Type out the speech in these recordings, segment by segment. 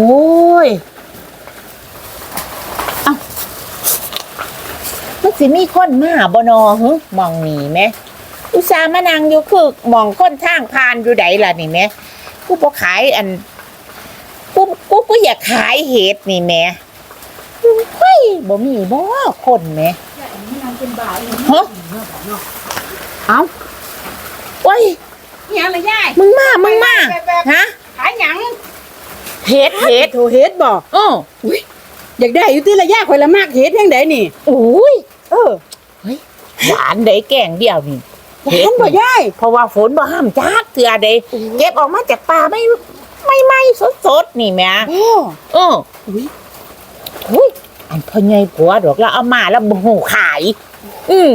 โอ้ยเอ้ามันสิมีคนมาบ่นอหึมองนี่แหม อุตส่าห์มานั่งอยู่คือมองคนทางผ่านอยู่ใดล่ะนี่แหมกูบ่ขายอันกูกูกูอยากขายเห็ดนี่แหมเฮ้ยบ่มีบ่คนแหมฮะ เอ้าโอ้ยยังเลยยายมึงมามึงมาฮะ ขายหยัง เห็ดเห็ดโถเฮ็ดบ่เอออยากได้อยู่ที่ละยายข่อยละมากเฮ็ดเพียงใดนี่โอ้ยเออหวานได้แกงเดียวนี่หวานบ่ยายเพราะว่าฝนบ่ห้ามจักเถื่อใดเก็บออกมาจากป่าไม่ไม่ไม่สดสดๆนี่แหม่โอ้เอออุ้ยอุ้ยอันพ่อใหญ่ผัวดอกแล้วเอามาแล้วบ่ฮู้ขาย อืม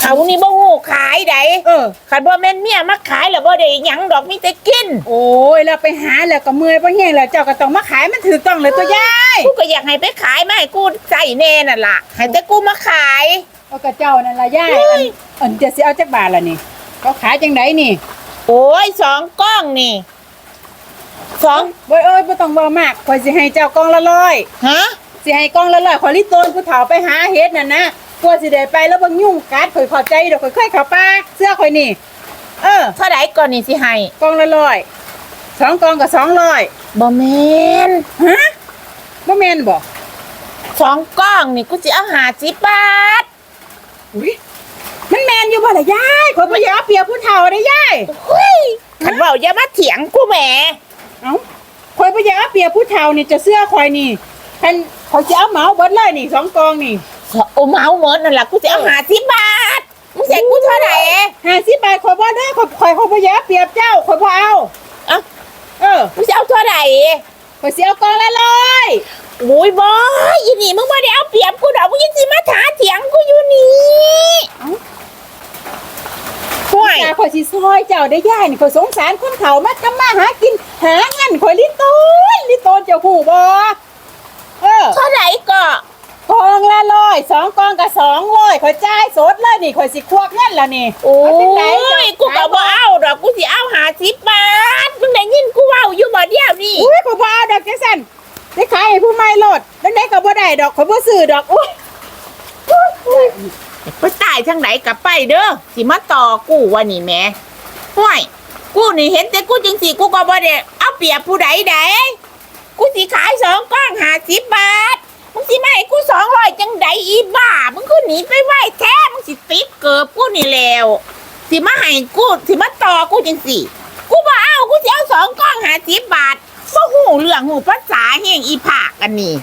เขานี่บ่ฮู้ ขายไดเออคันบ่แม่นเมียมาขายแล้วบ่ได้หยังดอกมีแต่กินโอ้ยแล้วไปหาแล้วก็เมื่อยบ่แห้งแล้วเจ้าก็ต้องมาขายมันถูกต้องเลยตัวยายกูก็อยากให้ไปขายมาให้กูใส่แน่นั่นล่ะให้แต่กูมาขาย เอากับเจ้านั่นละยายเฮ้อันยอันจะสิเอาจักบาทล่ะนี่เขาขายจังไดนี่โอ้ยสองกล้องนี่สองบ่เอ้ยบ่ต้องเว้ามากข่อยสิให้เจ้ากล่องละร้อยฮะสิให้กล่องละร้อยข่อยลิโตนผู้เฒ่าไปหาเฮ็ดนั่นนะ กลัวสิได้ไปแล้วบ่ยุ่งกัดข่อยเข้าใจดอกข่อยเคยเข้าป่าเสื้อข่อยนี่ เออเท่าไหร่ก่อนนี่สิให้กล่องละร้อยสองกล่องก็สองร้อยบ่แม่นฮะบ่แม่นบ่สองกล้องนี่กูจะเอาหาสิบบาทอุ้ยมันแม่นอยู่บ่ล่ะยายข่อยบ่อยากเอาเปรียบผู้เฒ่าเด้ยายเฮ้ยขันเบาอย่ามาเถียงกูแหมเอ้าข่อยบ่อยากเอาเปรียบผู้เฒ่านี่จะเสื้อข่อยนี่คันข่อยสิเอาเหมาเบิดเลยนี่สองกล่องนี่ โอ้เมาเหมินนั่นแหละกูจะเอาหาสิบบาทมึงใส่กูเท่าไหร่50บาทข่อยบ่ได้ข่อยข่อยข่อยบ่อยากเอาเปรียบเจ้าข่อยบ่เอาเอ้าเออมึงจะเอาเท่าไหร่ข่อยสิเอากล่องละร้อยโอ้ยบอยอีนี่มึงมาได้เอาเปรียบกูดอกมึงยังสิมาถาเถียงกูอยู่นี่ห่วยจ้าข่อยสิซอยเจ้าได้ย่ายนี่ข่อยสงสารคนเขามาทำมาหากินหาเงินข่อยลิโตนลิโตนเจ้าหูบ่เออเท่าไหร่ก็ กองละร้ อยสองกองกับสองร้อยข่อยจ่ายสดเลยนี่ข่อยสิควักเงินแล้วนี่โอ้เอาจังใดยกูก็บ่เอาดอกกูสิเอาหาสิบบาทมึงได้ยินกูเว้าอยู่บ่เดียวนี่อุ้ยข่อยบ่เอาดอกจังซั่นได้ขายให้ผู้ใหม่โลดดังไดก็บ่ได้ดอกข่อยบ่ซื้อดอกอุ้ยไปตายทางไหนกับไปเด้อสิมาต่อกูวะนี่แหม่ห่วยกูนี่เห็นแต่กูจังสิกูก็บ่ได้เอาเปรียบผู้ใดใดกูสิขายสอง เกิบกูนี่แล้วสิมาให้กูสิมาต่อกูจังสิกูบ่เอากูสิเอาสองกล้องหาสิบบาทบ่หูเรื่องหูภาษาแห่งอีผากอันนี้